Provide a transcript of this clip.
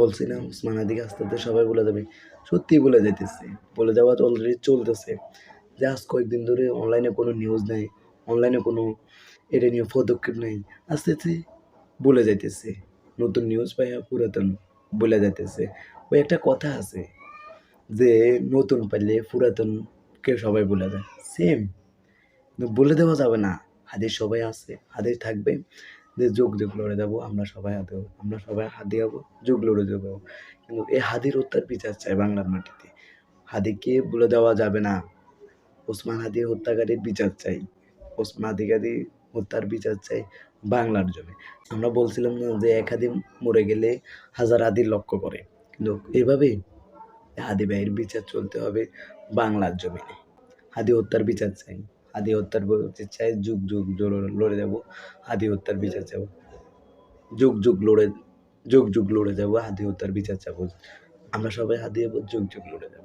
বলছি না উসমান হাদিকে আস্তে আস্তে সবাই বলে যাবে সত্যি বলে যাইতেছে বলে যাওয়া তো অলরেডি চলতেছে। যে আজ কয়েকদিন ধরে অনলাইনে কোনো নিউজ নেই অনলাইনে কোনো এটা নিয়ে পদক্ষেপ নেই। আস্তে আস্তে বলে যাইতেছে। নতুন নিউজ পাইয়া পুরাতন বলে যাইতেছে। ওই একটা কথা আছে যে, নতুন পাইলে পুরাতনকে সবাই বলে যায় সেম বলে দেওয়া যাবে না। হাদিস সবাই আছে, হাদিস থাকবে। যে যোগ যোগ লড়ে যাব, আমরা সবাই হাতে, আমরা সবাই হাতি হব যোগ লড়ে যাব। কিন্তু এই হাদির হত্যার বিচার চাই বাংলার মাটিতে। হাদিকে বলে দেওয়া যাবে না। ওসমান হাদি হত্যাকারীর বিচার চাই। ওসমান হাদিকারী হত্যার বিচার চাই বাংলার জমি আমরা বলছিলাম না যে এক হাদি মরে গেলে হাজার হাদির লক্ষ্য করে। কিন্তু এভাবে হাদি ভাইয়ের বিচার চলতে হবে বাংলার জমিনে। হাদি হত্যার বিচার চাই। হাদি হত্যার চাই। যুগ যুগ লড়ে- যাব, আদি হত্যার বিচার চাবো। যুগ যুগ লড়ে, যুগ যুগ লড়ে যাব, আদি হত্যার বিচার চাবো। আমরা সবাই হাদিয়ে যুগ যুগ লড়ে যাব।